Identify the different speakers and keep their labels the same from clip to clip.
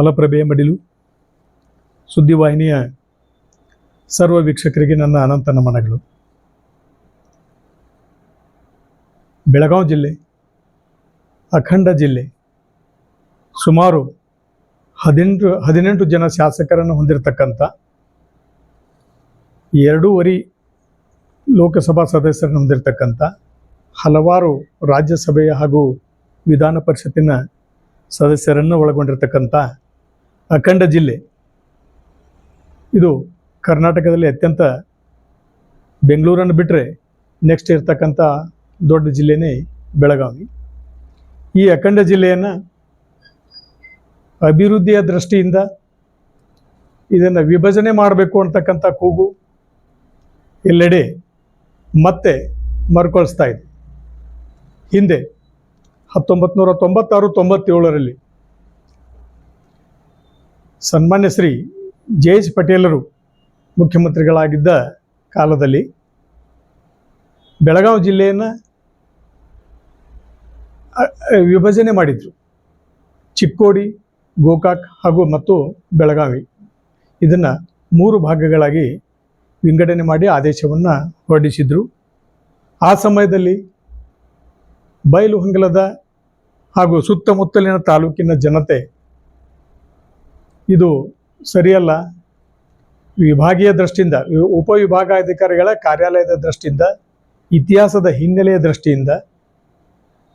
Speaker 1: ಮಲಪ್ರಭೆಯ ಮಡಿಲು ಸುದ್ದಿವಾಹಿನಿಯ ಸರ್ವ ವೀಕ್ಷಕರಿಗೆ ನನ್ನ ಅನಂತ ನಮನಗಳು. ಬೆಳಗಾವಿ ಜಿಲ್ಲೆ, ಅಖಂಡ ಜಿಲ್ಲೆ ಸುಮಾರು ಹದಿನೆಂಟು ಹದಿನೆಂಟು ಜನ ಶಾಸಕರನ್ನು ಹೊಂದಿರತಕ್ಕಂಥ ಎರಡೂವರೆ ಲೋಕಸಭಾ ಸದಸ್ಯರನ್ನು ಹೊಂದಿರತಕ್ಕಂಥ ಹಲವಾರು ರಾಜ್ಯಸಭೆಯ ಹಾಗೂ ವಿಧಾನ ಪರಿಷತ್ತಿನ ಸದಸ್ಯರನ್ನು ಒಳಗೊಂಡಿರ್ತಕ್ಕಂಥ ಅಖಂಡ ಜಿಲ್ಲೆ. ಇದು ಕರ್ನಾಟಕದಲ್ಲಿ ಅತ್ಯಂತ ಬೆಂಗಳೂರನ್ನು ಬಿಟ್ಟರೆ ನೆಕ್ಸ್ಟ್ ಇರ್ತಕ್ಕಂಥ ದೊಡ್ಡ ಜಿಲ್ಲೆನೇ ಬೆಳಗಾವಿ. ಈ ಅಖಂಡ ಜಿಲ್ಲೆಯನ್ನು ಅಭಿವೃದ್ಧಿಯ ದೃಷ್ಟಿಯಿಂದ ಇದನ್ನು ವಿಭಜನೆ ಮಾಡಬೇಕು ಅಂತಕ್ಕಂಥ ಕೂಗು ಎಲ್ಲೆಡೆ ಮತ್ತೆ ಮರುಕಳಿಸ್ತಾ ಇದೆ. ಹಿಂದೆ ಹತ್ತೊಂಬತ್ತು ನೂರ ತೊಂಬತ್ತಾರು ತೊಂಬತ್ತೇಳರಲ್ಲಿ ಸನ್ಮಾನ್ಯ ಶ್ರೀ ಜೆ ಎಚ್ ಪಟೇಲರು ಮುಖ್ಯಮಂತ್ರಿಗಳಾಗಿದ್ದ ಕಾಲದಲ್ಲಿ ಬೆಳಗಾವಿ ಜಿಲ್ಲೆಯನ್ನು ವಿಭಜನೆ ಮಾಡಿದರು. ಚಿಕ್ಕೋಡಿ, ಗೋಕಾಕ್ ಹಾಗೂ ಮತ್ತು ಬೆಳಗಾವಿ. ಇದನ್ನು ಮೂರು ಭಾಗಗಳಾಗಿ ವಿಂಗಡಣೆ ಮಾಡಿ ಆದೇಶವನ್ನು ಹೊರಡಿಸಿದರು. ಆ ಸಮಯದಲ್ಲಿ ಬಯಲು ಹೊಂಗಲದ ಹಾಗೂ ಸುತ್ತಮುತ್ತಲಿನ ತಾಲೂಕಿನ ಜನತೆ ಇದು ಸರಿಯಲ್ಲ. ವಿಭಾಗೀಯ ದೃಷ್ಟಿಯಿಂದ, ಉಪವಿಭಾಗಾಧಿಕಾರಿಗಳ ಕಾರ್ಯಾಲಯದ ದೃಷ್ಟಿಯಿಂದ, ಇತಿಹಾಸದ ಹಿನ್ನೆಲೆಯ ದೃಷ್ಟಿಯಿಂದ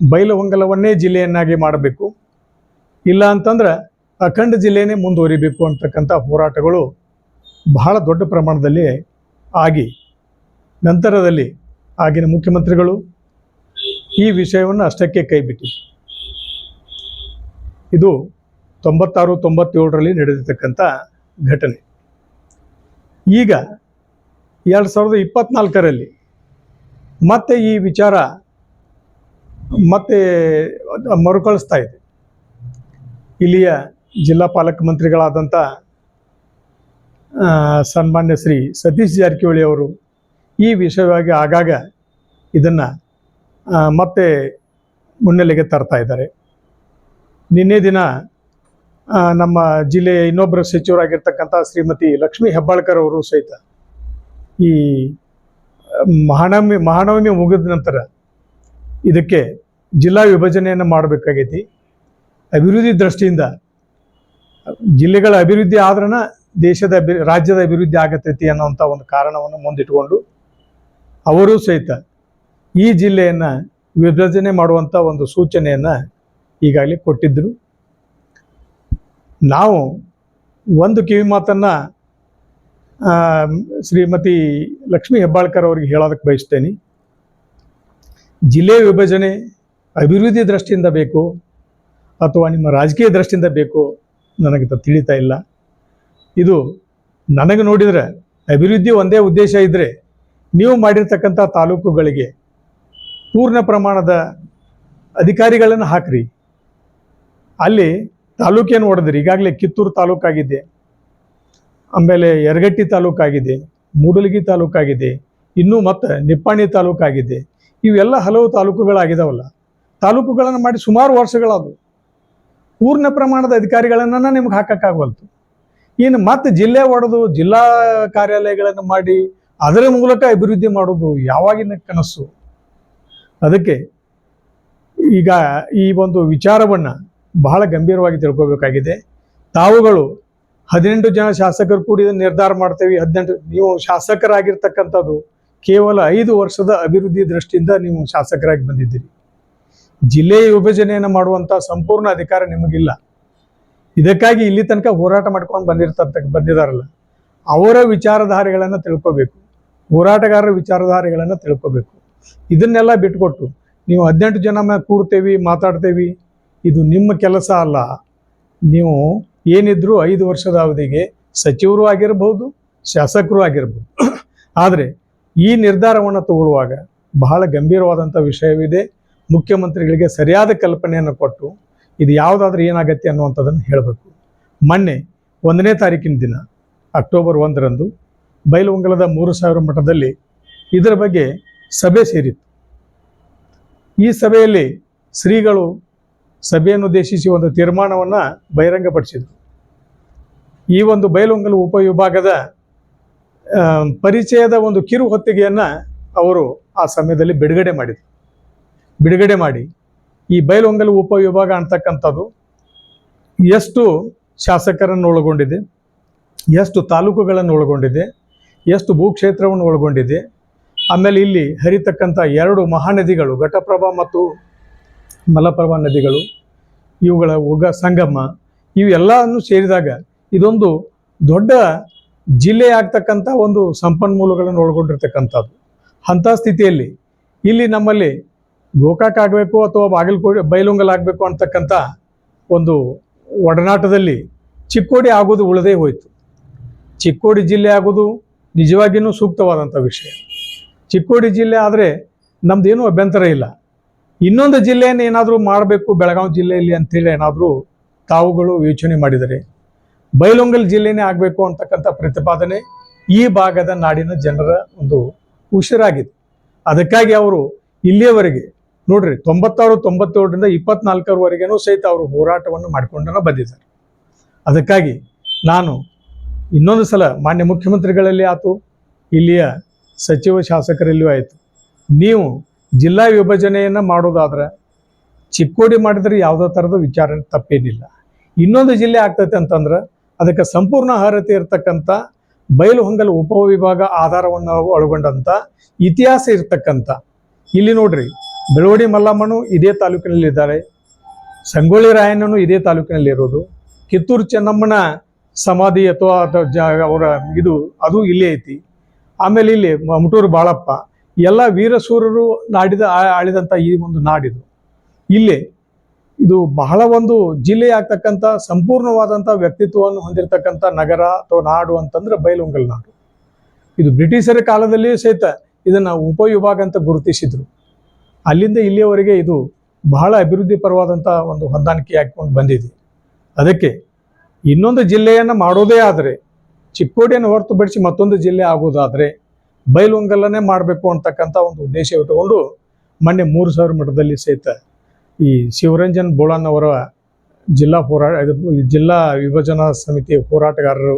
Speaker 1: ಬೈಲಹೊಂಗಲವನ್ನೇ ಜಿಲ್ಲೆಯನ್ನಾಗಿ ಮಾಡಬೇಕು. ಇಲ್ಲ ಅಂತಂದ್ರೆ ಅಖಂಡ ಜಿಲ್ಲೆಯೇ ಮುಂದುವರಿಬೇಕು ಅಂತಕ್ಕಂಥ ಹೋರಾಟಗಳು ಬಹಳ ದೊಡ್ಡ ಪ್ರಮಾಣದಲ್ಲಿ ಆಗಿ, ನಂತರದಲ್ಲಿ ಆಗಿನ ಮುಖ್ಯಮಂತ್ರಿಗಳು ಈ ವಿಷಯವನ್ನು ಅಷ್ಟಕ್ಕೆ ಕೈಬಿಟ್ಟಿತ್ತು ಇದು ತೊಂಬತ್ತಾರು, ತೊಂಬತ್ತೇಳರಲ್ಲಿ ನಡೆದಿರ್ತಕ್ಕಂಥ ಘಟನೆ. ಈಗ ಎರಡು ಸಾವಿರದ ಇಪ್ಪತ್ನಾಲ್ಕರಲ್ಲಿ ಮತ್ತೆ ಈ ವಿಚಾರ ಮತ್ತೆ ಮರುಕಳಿಸ್ತಾ ಇದೆ. ಇಲ್ಲಿಯ ಜಿಲ್ಲಾ ಪಾಲಕ ಮಂತ್ರಿಗಳಾದಂಥ ಸನ್ಮಾನ್ಯ ಶ್ರೀ ಸತೀಶ್ ಜಾರಕಿಹೊಳಿ ಅವರು ಈ ವಿಷಯವಾಗಿ ಆಗಾಗ ಇದನ್ನು ಮತ್ತೆ ಮುನ್ನೆಲೆಗೆ ತರ್ತಾ ಇದ್ದಾರೆ. ನಿನ್ನೆ ದಿನ ನಮ್ಮ ಜಿಲ್ಲೆಯ ಇನ್ನೊಬ್ಬರು ಸಚಿವರಾಗಿರ್ತಕ್ಕಂಥ ಶ್ರೀಮತಿ ಲಕ್ಷ್ಮೀ ಹೆಬ್ಬಾಳ್ಕರ್ ಅವರು ಸಹಿತ ಈ ಮಹಾನವಮಿ ಮಹಾನವಮಿ ಮುಗಿದ ನಂತರ ಇದಕ್ಕೆ ಜಿಲ್ಲಾ ವಿಭಜನೆಯನ್ನು ಮಾಡಬೇಕಾಗೈತಿ. ಅಭಿವೃದ್ಧಿ ದೃಷ್ಟಿಯಿಂದ ಜಿಲ್ಲೆಗಳ ಅಭಿವೃದ್ಧಿ ಆದ್ರನ ದೇಶದ ರಾಜ್ಯದ ಅಭಿವೃದ್ಧಿ ಆಗತೈತಿ ಅನ್ನೋಂಥ ಒಂದು ಕಾರಣವನ್ನು ಮುಂದಿಟ್ಟುಕೊಂಡು ಅವರೂ ಸಹಿತ ಈ ಜಿಲ್ಲೆಯನ್ನು ವಿಭಜನೆ ಮಾಡುವಂಥ ಒಂದು ಸೂಚನೆಯನ್ನು ಈಗಾಗಲೇ ಕೊಟ್ಟಿದ್ದರು ನಾವು ಒಂದು ಕಿವಿ ಮಾತನ್ನು ಶ್ರೀಮತಿ ಲಕ್ಷ್ಮೀ ಹೆಬ್ಬಾಳ್ಕರ್ ಅವರಿಗೆ ಹೇಳೋದಕ್ಕೆ ಬಯಸ್ತೇನೆ. ಜಿಲ್ಲೆ ವಿಭಜನೆ ಅಭಿವೃದ್ಧಿ ದೃಷ್ಟಿಯಿಂದ ಬೇಕು ಅಥವಾ ನಿಮ್ಮ ರಾಜಕೀಯ ದೃಷ್ಟಿಯಿಂದ ಬೇಕು ನನಗೆ ತಿಳಿತಾ ಇಲ್ಲ. ಇದು ನನಗೆ ನೋಡಿದರೆ ಅಭಿವೃದ್ಧಿ ಒಂದೇ ಉದ್ದೇಶ ಇದ್ದರೆ ನೀವು ಮಾಡಿರ್ತಕ್ಕಂಥ ತಾಲೂಕುಗಳಿಗೆ ಪೂರ್ಣ ಪ್ರಮಾಣದ ಅಧಿಕಾರಿಗಳನ್ನು ಹಾಕ್ರಿ. ಅಲ್ಲಿ ತಾಲೂಕೇನು ಹೊಡೆದ್ರಿ? ಈಗಾಗಲೇ ಕಿತ್ತೂರು ತಾಲೂಕಾಗಿದೆ. ಆಮೇಲೆ ಯರಗಟ್ಟಿ ತಾಲೂಕಾಗಿದೆ, ಮೂಡಲಗಿ ತಾಲೂಕಾಗಿದೆ, ಇನ್ನೂ ಮತ್ತೆ ನಿಪ್ಪಾಣಿ ತಾಲೂಕಾಗಿದೆ. ಇವೆಲ್ಲ ಹಲವು ತಾಲೂಕುಗಳಾಗಿದಾವಲ್ಲ. ತಾಲೂಕುಗಳನ್ನು ಮಾಡಿ ಸುಮಾರು ವರ್ಷಗಳಾದವು. ಪೂರ್ಣ ಪ್ರಮಾಣದ ಅಧಿಕಾರಿಗಳನ್ನು ನಿಮ್ಗೆ ಹಾಕಕ್ಕಾಗವಲ್ತು. ಇನ್ನು ಮತ್ತೆ ಜಿಲ್ಲೆ ಒಡೆದು ಜಿಲ್ಲಾ ಕಾರ್ಯಾಲಯಗಳನ್ನು ಮಾಡಿ ಅದರ ಮೂಲಕ ಅಭಿವೃದ್ಧಿ ಮಾಡೋದು ಯಾವಾಗಿನ ಕನಸು? ಅದಕ್ಕೆ ಈಗ ಈ ಒಂದು ವಿಚಾರವನ್ನು ಬಹಳ ಗಂಭೀರವಾಗಿ ತಿಳ್ಕೊಬೇಕಾಗಿದೆ. ತಾವುಗಳು ಹದಿನೆಂಟು ಜನ ಶಾಸಕರು ಕೂಡಿ ನಿರ್ಧಾರ ಮಾಡ್ತೇವೆ. ಹದಿನೆಂಟು ನೀವು ಶಾಸಕರಾಗಿರ್ತಕ್ಕಂಥದ್ದು ಕೇವಲ ಐದು ವರ್ಷದ ಅಭಿವೃದ್ಧಿ ದೃಷ್ಟಿಯಿಂದ ನೀವು ಶಾಸಕರಾಗಿ ಬಂದಿದ್ದೀರಿ. ಜಿಲ್ಲೆಯ ವಿಭಜನೆಯನ್ನು ಮಾಡುವಂಥ ಸಂಪೂರ್ಣ ಅಧಿಕಾರ ನಿಮಗಿಲ್ಲ. ಇದಕ್ಕಾಗಿ ಇಲ್ಲಿ ತನಕ ಹೋರಾಟ ಮಾಡ್ಕೊಂಡು ಬಂದಿರ್ತಕ್ಕ ಬಂದಿದಾರಲ್ಲ ಅವರ ವಿಚಾರಧಾರೆಗಳನ್ನು ತಿಳ್ಕೋಬೇಕು. ಹೋರಾಟಗಾರರ ವಿಚಾರಧಾರೆಗಳನ್ನು ತಿಳ್ಕೋಬೇಕು. ಇದನ್ನೆಲ್ಲ ಬಿಟ್ಕೊಟ್ಟು ನೀವು ಹದಿನೆಂಟು ಜನ ಕೂಡ್ತೇವಿ, ಮಾತಾಡ್ತೇವಿ. ಇದು ನಿಮ್ಮ ಕೆಲಸ ಅಲ್ಲ. ನೀವು ಏನಿದ್ರು ಐದು ವರ್ಷದ ಅವಧಿಗೆ ಸಚಿವರು ಆಗಿರಬಹುದು ಶಾಸಕರು ಆಗಿರ್ಬೋದು. ಆದರೆ ಈ ನಿರ್ಧಾರವನ್ನು ತಗೊಳ್ಳುವಾಗ ಬಹಳ ಗಂಭೀರವಾದಂಥ ವಿಷಯವಿದೆ. ಮುಖ್ಯಮಂತ್ರಿಗಳಿಗೆ ಸರಿಯಾದ ಕಲ್ಪನೆಯನ್ನು ಕೊಟ್ಟು ಇದು ಯಾವುದಾದ್ರೂ ಏನಾಗತ್ತೆ ಅನ್ನುವಂಥದ್ದನ್ನು ಹೇಳಬೇಕು. ಮೊನ್ನೆ ಒಂದನೇ ತಾರೀಕಿನ ದಿನ, ಅಕ್ಟೋಬರ್ ಒಂದರಂದು, ಬೈಲಹೊಂಗಲದ ಮೂರು ಸಾವಿರ ಮಠದಲ್ಲಿ ಇದರ ಬಗ್ಗೆ ಸಭೆ ಸೇರಿತ್ತು. ಈ ಸಭೆಯಲ್ಲಿ ಶ್ರೀಗಳು ಸಭೆಯನ್ನು ಉದ್ದೇಶಿಸಿ ಒಂದು ತೀರ್ಮಾನವನ್ನು ಬಹಿರಂಗಪಡಿಸಿದರು. ಈ ಒಂದು ಬಯಲುಂಗಲು ಉಪವಿಭಾಗದ ಪರಿಚಯದ ಒಂದು ಕಿರು ಹೊತ್ತಿಗೆಯನ್ನು ಅವರು ಆ ಸಮಯದಲ್ಲಿ ಬಿಡುಗಡೆ ಮಾಡಿದರು. ಬಿಡುಗಡೆ ಮಾಡಿ ಈ ಬೈಲೊಂಗಲು ಉಪವಿಭಾಗ ಅಂತಕ್ಕಂಥದ್ದು ಎಷ್ಟು ಶಾಸಕರನ್ನು ಒಳಗೊಂಡಿದೆ ಎಷ್ಟು ತಾಲೂಕುಗಳನ್ನು ಒಳಗೊಂಡಿದೆ ಎಷ್ಟು ಭೂಕ್ಷೇತ್ರವನ್ನು ಒಳಗೊಂಡಿದೆ, ಆಮೇಲೆ ಇಲ್ಲಿ ಹರಿತಕ್ಕಂಥ ಎರಡು ಮಹಾನದಿಗಳು ಘಟಪ್ರಭಾ ಮತ್ತು ಮಲಪ್ರಭಾ ನದಿಗಳು ಇವುಗಳ ಉಗ ಸಂಗಮ ಇವೆಲ್ಲವನ್ನು ಸೇರಿದಾಗ ಇದೊಂದು ದೊಡ್ಡ ಜಿಲ್ಲೆ ಆಗ್ತಕ್ಕಂಥ ಒಂದು ಸಂಪನ್ಮೂಲಗಳನ್ನು ಒಳಗೊಂಡಿರ್ತಕ್ಕಂಥದ್ದು. ಅಂಥ ಸ್ಥಿತಿಯಲ್ಲಿ ಇಲ್ಲಿ ನಮ್ಮಲ್ಲಿ ಗೋಕಾಕ್ ಆಗಬೇಕು ಅಥವಾ ಬಾಗಲಕೋಟೆ, ಬೈಲೊಂಗಲ್ ಆಗಬೇಕು ಅಂತಕ್ಕಂಥ ಒಂದು ಒಡನಾಟದಲ್ಲಿ ಚಿಕ್ಕೋಡಿ ಆಗೋದು ಉಳದೇ ಹೋಯಿತು. ಚಿಕ್ಕೋಡಿ ಜಿಲ್ಲೆ ಆಗೋದು ನಿಜವಾಗಿಯೂ ಸೂಕ್ತವಾದಂಥ ವಿಷಯ. ಚಿಕ್ಕೋಡಿ ಜಿಲ್ಲೆ ಆದರೆ ನಮ್ಮದೇನೂ ಅಭ್ಯಂತರ ಇಲ್ಲ. ಇನ್ನೊಂದು ಜಿಲ್ಲೆಯನ್ನು ಏನಾದರೂ ಮಾಡಬೇಕು ಬೆಳಗಾವಿ ಜಿಲ್ಲೆಯಲ್ಲಿ ಅಂತೇಳಿ ಏನಾದರೂ ತಾವುಗಳು ಯೋಚನೆ ಮಾಡಿದರೆ. ಬೈಲೊಂಗಲ್ ಜಿಲ್ಲೆನೇ ಆಗಬೇಕು ಅಂತಕ್ಕಂಥ ಪ್ರತಿಪಾದನೆ ಈ ಭಾಗದ ನಾಡಿನ ಜನರ ಒಂದು ಹುಷಾರಾಗಿದೆ ಅದಕ್ಕಾಗಿ ಅವರು ಇಲ್ಲಿಯವರೆಗೆ ನೋಡ್ರಿ ತೊಂಬತ್ತಾರು, ತೊಂಬತ್ತೇಳರಿಂದ ಇಪ್ಪತ್ನಾಲ್ಕರವರೆಗೇನೂ ಸಹಿತ ಅವರು ಹೋರಾಟವನ್ನು ಮಾಡಿಕೊಂಡನ ಬಂದಿದ್ದಾರೆ. ಅದಕ್ಕಾಗಿ ನಾನು ಇನ್ನೊಂದು ಸಲ ಮಾನ್ಯ ಮುಖ್ಯಮಂತ್ರಿಗಳಲ್ಲಿ ಆಯಿತು ಇಲ್ಲಿಯ ಸಚಿವ ಶಾಸಕರಲ್ಲಿಯೂ ಆಯಿತು. ನೀವು ಜಿಲ್ಲಾ ವಿಭಜನೆಯನ್ನು ಮಾಡೋದಾದ್ರೆ ಚಿಕ್ಕೋಡಿ ಮಾಡಿದ್ರೆ ಯಾವುದೇ ಥರದ ವಿಚಾರ ತಪ್ಪೇನಿಲ್ಲ. ಇನ್ನೊಂದು ಜಿಲ್ಲೆ ಆಗ್ತೈತೆ ಅಂತಂದ್ರೆ ಅದಕ್ಕೆ ಸಂಪೂರ್ಣ ಅರ್ಹತೆ ಇರತಕ್ಕಂಥ ಬಯಲು ಹೊಂಗಲ್ ಉಪವಿಭಾಗ ಆಧಾರವನ್ನು ಒಳಗೊಂಡಂಥ ಇತಿಹಾಸ ಇರತಕ್ಕಂಥ ಇಲ್ಲಿ ನೋಡ್ರಿ ಬೆಳವಡಿ ಮಲ್ಲಮ್ಮನು ಇದೇ ತಾಲೂಕಿನಲ್ಲಿದ್ದಾರೆ. ಸಂಗೊಳ್ಳಿ ರಾಯಣ್ಣನು ಇದೇ ತಾಲೂಕಿನಲ್ಲಿ ಇರೋದು. ಕಿತ್ತೂರು ಚೆನ್ನಮ್ಮನ ಸಮಾಧಿ ಅಥವಾ ಅವರ ಇದು ಅದು ಇಲ್ಲೇ ಐತಿ. ಆಮೇಲೆ ಇಲ್ಲಿ ಮುಟೂರು ಬಾಳಪ್ಪ ಎಲ್ಲ ವೀರಸೂರರು ನಾಡಿದ ಆಳಿದಂಥ ಈ ಒಂದು ನಾಡಿದು. ಇಲ್ಲಿ ಇದು ಬಹಳ ಒಂದು ಜಿಲ್ಲೆ ಆಗ್ತಕ್ಕಂಥ ಸಂಪೂರ್ಣವಾದಂಥ ವ್ಯಕ್ತಿತ್ವವನ್ನು ಹೊಂದಿರತಕ್ಕಂಥ ನಗರ ಅಥವಾ ನಾಡು ಅಂತಂದ್ರೆ ಬೈಲೊಂಗಲ್ ನಾಡು. ಇದು ಬ್ರಿಟಿಷರ ಕಾಲದಲ್ಲಿಯೂ ಸಹಿತ ಇದನ್ನು ಉಪವಿಭಾಗ ಅಂತ ಗುರುತಿಸಿದ್ರು. ಅಲ್ಲಿಂದ ಇಲ್ಲಿಯವರೆಗೆ ಇದು ಬಹಳ ಅಭಿವೃದ್ಧಿ ಪರವಾದಂಥ ಒಂದು ಹೊಂದಾಣಿಕೆ ಹಾಕಿಕೊಂಡು ಬಂದಿದೆ. ಅದಕ್ಕೆ ಇನ್ನೊಂದು ಜಿಲ್ಲೆಯನ್ನು ಮಾಡೋದೇ ಆದರೆ ಚಿಕ್ಕೋಡಿಯನ್ನು ಹೊರತುಪಡಿಸಿ ಮತ್ತೊಂದು ಜಿಲ್ಲೆ ಆಗೋದಾದರೆ ಬೈಲೊಂಗಲ್ಲನ್ನೇ ಮಾಡಬೇಕು ಅಂತಕ್ಕಂಥ ಒಂದು ಉದ್ದೇಶ ಇಟ್ಟುಕೊಂಡು ಮೊನ್ನೆ ಮೂರು ಸಾವಿರ ಮಠದಲ್ಲಿ ಸಹಿತ ಈ ಶಿವರಂಜನ್ ಬೋಳನ್ ಅವರ ಜಿಲ್ಲಾ ಹೋರಾಟ ಜಿಲ್ಲಾ ವಿಭಜನಾ ಸಮಿತಿ ಹೋರಾಟಗಾರರು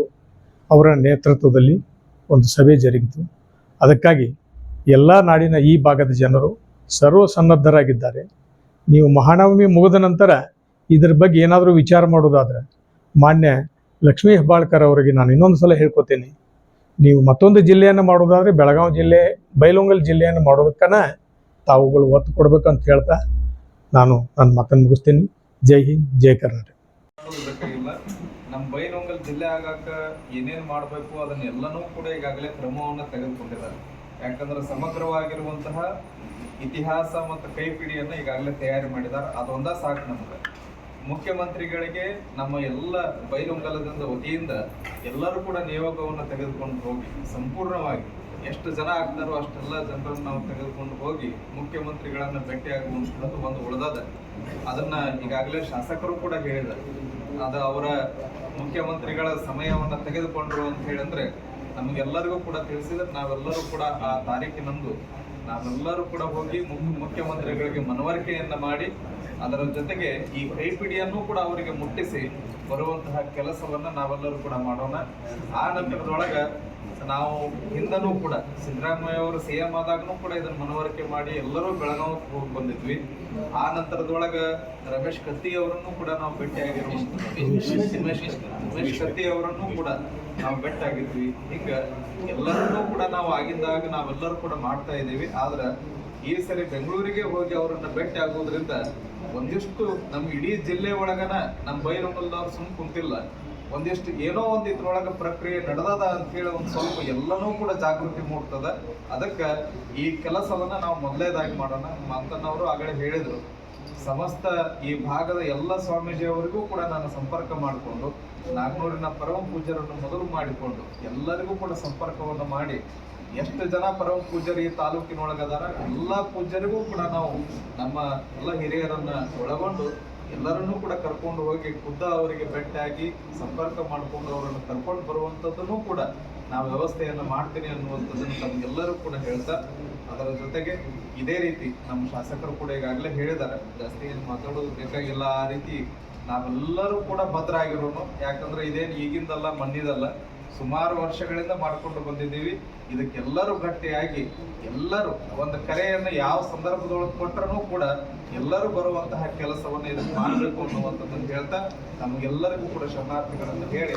Speaker 1: ಅವರ ನೇತೃತ್ವದಲ್ಲಿ ಒಂದು ಸಭೆ ಜರುಗಿತು. ಅದಕ್ಕಾಗಿ ಎಲ್ಲ ನಾಡಿನ ಈ ಭಾಗದ ಜನರು ಸರ್ವ ಸನ್ನದ್ಧರಾಗಿದ್ದಾರೆ ನೀವು ಮಹಾನವಮಿ ಮುಗಿದ ನಂತರ ಇದ್ರ ಬಗ್ಗೆ ಏನಾದರೂ ವಿಚಾರ ಮಾಡೋದಾದರೆ ಮಾನ್ಯ ಲಕ್ಷ್ಮೀ ಹೆಬ್ಬಾಳ್ಕರ್ ಅವರಿಗೆ ನಾನು ಇನ್ನೊಂದು ಸಲ ಹೇಳ್ಕೊತೇನೆ. ನೀವು ಮತ್ತೊಂದು ಜಿಲ್ಲೆಯನ್ನು ಮಾಡೋದಾದರೆ ಬೆಳಗಾವಿ ಜಿಲ್ಲೆ, ಬೈಲೊಂಗಲ್ ಜಿಲ್ಲೆಯನ್ನು ಮಾಡೋದಕ್ಕನ ತಾವುಗಳು ಒತ್ತು ಕೊಡಬೇಕಂತ ಹೇಳ್ತಾ ನಾನು ನನ್ನ ಮಾತನ್ನು ಮುಗಿಸ್ತೀನಿ. ಜೈ ಹಿಂದ್, ಜೈ ಕರ್ನಾಟಕ.
Speaker 2: ನಮ್ಮ ಬೈಲೊಂಗಲ್ ಜಿಲ್ಲೆ ಆಗಾಕ ಏನೇನು ಮಾಡಬೇಕು ಅದನ್ನ ಎಲ್ಲನೂ ಕೂಡ ಈಗಾಗಲೇ ಕ್ರಮವನ್ನ ತೆಗೆದುಕೊಂಡಿದ್ದಾರೆ. ಯಾಕಂದ್ರೆ ಸಮಗ್ರವಾಗಿರುವಂತಹ ಇತಿಹಾಸ ಮತ್ತು ಕೈಪಿಡಿಯನ್ನು ಈಗಾಗಲೇ ತಯಾರಿ ಮಾಡಿದ್ದಾರೆ. ಅದೊಂದ ಸಾಕು ನಮ್ಗೆ. ಮುಖ್ಯಮಂತ್ರಿಗಳಿಗೆ ನಮ್ಮ ಎಲ್ಲ ಬೈಲುಂಗಲದಿಂದ ವತಿಯಿಂದ ಎಲ್ಲರೂ ಕೂಡ ನಿಯೋಗವನ್ನು ತೆಗೆದುಕೊಂಡು ಹೋಗಿ, ಸಂಪೂರ್ಣವಾಗಿ ಎಷ್ಟು ಜನ ಆಗ್ತಾರೋ ಅಷ್ಟೆಲ್ಲ ಜನರನ್ನು ನಾವು ತೆಗೆದುಕೊಂಡು ಹೋಗಿ ಮುಖ್ಯಮಂತ್ರಿಗಳನ್ನು ಭೇಟಿಯಾಗುವಂಥದ್ದು ಒಂದು ಉಳಿದದ. ಅದನ್ನು ಈಗಾಗಲೇ ಶಾಸಕರು ಕೂಡ ಹೇಳಿದ್ದಾರೆ. ಅದು ಅವರ ಮುಖ್ಯಮಂತ್ರಿಗಳ ಸಮಯವನ್ನು ತೆಗೆದುಕೊಂಡರು ಅಂತ ಹೇಳಿದ್ರೆ ನಮಗೆಲ್ಲರಿಗೂ ಕೂಡ ತಿಳಿಸಿದ್ರೆ ನಾವೆಲ್ಲರೂ ಕೂಡ ಆ ತಾರೀಕಿನಂದು ನಾವೆಲ್ಲರೂ ಕೂಡ ಹೋಗಿ ಮುಖ್ಯಮಂತ್ರಿಗಳಿಗೆ ಮನವರಿಕೆಯನ್ನು ಮಾಡಿ ಅದರ ಜೊತೆಗೆ ಈ ಕೈಪಿಡಿಯನ್ನು ಕೂಡ ಅವರಿಗೆ ಮುಟ್ಟಿಸಿ ಬರುವಂತಹ ಕೆಲಸವನ್ನ ನಾವೆಲ್ಲರೂ ಕೂಡ ಮಾಡೋಣ. ಆ ನಂತರದೊಳಗ ನಾವು ಹಿಂದನೂ ಕೂಡ ಸಿದ್ದರಾಮಯ್ಯ ಅವರು ಸಿ ಎಂ ಆದಾಗನೂ ಕೂಡ ಇದನ್ನ ಮನವರಿಕೆ ಮಾಡಿ ಎಲ್ಲರೂ ಬೆಳಗಾವಿಗೆ ಹೋಗಿ ಬಂದಿದ್ವಿ. ಆ ನಂತರದೊಳಗ ರಮೇಶ್ ಕತ್ತಿ ಅವರನ್ನು ಕೂಡ ನಾವು ಭೇಟಿಯಾಗಿರುವಂಥದ್ದು ರಮೇಶ್ ಕತ್ತಿ ಅವರನ್ನು ಕೂಡ ನಾವು ಭೇಟಿಯಾಗಿದ್ವಿ. ಹಿಂಗ ಎಲ್ಲರನ್ನೂ ಕೂಡ ನಾವು ಆಗಿದ್ದಾಗ ನಾವೆಲ್ಲರೂ ಕೂಡ ಮಾಡ್ತಾ ಇದ್ದೀವಿ. ಆದ್ರ ಈ ಸರಿ ಬೆಂಗಳೂರಿಗೆ ಹೋಗಿ ಅವರನ್ನ ಭೇಟಿ ಆಗೋದ್ರಿಂದ ಒಂದಿಷ್ಟು ನಮ್ಮ ಇಡೀ ಜಿಲ್ಲೆ ಒಳಗನ ನಮ್ಮ ಬೈರಮಲ್ದವ್ರು ಸುಮ್ ಕುಂತಿಲ್ಲ. ಒಂದಿಷ್ಟು ಏನೋ ಒಂದು ಇದ್ರೊಳಗೆ ಪ್ರಕ್ರಿಯೆ ನಡೆದದ ಅಂತ ಹೇಳಿ ಒಂದು ಸ್ವಲ್ಪ ಎಲ್ಲನೂ ಕೂಡ ಜಾಗೃತಿ ಮೂಡ್ತದ. ಅದಕ್ಕೆ ಈ ಕೆಲಸವನ್ನ ನಾವು ಮೊದಲೇದಾಗಿ ಮಾಡೋಣ. ಮಾತನ್ನವರು ಆಗಲೇ ಹೇಳಿದ್ರು. ಸಮಸ್ತ ಈ ಭಾಗದ ಎಲ್ಲ ಸ್ವಾಮೀಜಿಯವರಿಗೂ ಕೂಡ ನಾನು ಸಂಪರ್ಕ ಮಾಡಿಕೊಂಡು ನಾಗನೂರಿನ ಪರಮ ಪೂಜರನ್ನು ಮೊದಲು ಮಾಡಿಕೊಂಡು ಎಲ್ಲರಿಗೂ ಕೂಡ ಸಂಪರ್ಕವನ್ನು ಮಾಡಿ ಎಷ್ಟು ಜನ ಪರಮ ಪೂಜ್ಯರು ಈ ತಾಲೂಕಿನೊಳಗದಾರ, ಎಲ್ಲ ಪೂಜ್ಯರಿಗೂ ಕೂಡ ನಾವು ನಮ್ಮ ಎಲ್ಲ ಹಿರಿಯರನ್ನ ಒಳಗೊಂಡು ಎಲ್ಲರನ್ನೂ ಕೂಡ ಕರ್ಕೊಂಡು ಹೋಗಿ ಖುದ್ದ ಅವರಿಗೆ ಭೇಟಿಯಾಗಿ ಸಂಪರ್ಕ ಮಾಡಿಕೊಂಡು ಅವರನ್ನು ಕರ್ಕೊಂಡು ಬರುವಂಥದ್ದನ್ನು ಕೂಡ ನಾವು ವ್ಯವಸ್ಥೆಯನ್ನು ಮಾಡ್ತೀನಿ ಅನ್ನುವಂಥದ್ದನ್ನು ತಮ್ಗೆಲ್ಲರೂ ಕೂಡ ಹೇಳ್ತಾ, ಅದರ ಜೊತೆಗೆ ಇದೇ ರೀತಿ ನಮ್ಮ ಶಾಸಕರು ಕೂಡ ಈಗಾಗಲೇ ಹೇಳಿದ್ದಾರೆ, ಜಾಸ್ತಿ ಏನು ಮಾತಾಡೋದು ಬೇಕಾಗಿಲ್ಲ, ಆ ರೀತಿ ನಾವೆಲ್ಲರೂ ಕೂಡ ಭದ್ರ ಆಗಿರೋನು ಯಾಕಂದ್ರೆ ಇದೇನು ಈಗಿಂದಲ್ಲ, ಮಣ್ಣಿದಲ್ಲ. ಸುಮಾರು ವರ್ಷಗಳಿಂದ ಮಾಡ್ಕೊಂಡು ಬಂದಿದ್ದೀವಿ. ಇದಕ್ಕೆಲ್ಲರೂ ಗಟ್ಟಿಯಾಗಿ ಎಲ್ಲರೂ ಒಂದು ಕರೆಯನ್ನು ಯಾವ ಸಂದರ್ಭದೊಳಗೆ ಕೊಟ್ಟರೂ ಕೂಡ ಎಲ್ಲರೂ ಬರುವಂತಹ ಕೆಲಸವನ್ನು ಇದನ್ನು ಮಾಡಬೇಕು ಅನ್ನುವಂಥದ್ದನ್ನು ಹೇಳ್ತಾ ನಮಗೆಲ್ಲರಿಗೂ ಕೂಡ ಶರಣಾರ್ಥಿಗಳನ್ನು ಹೇಳಿ.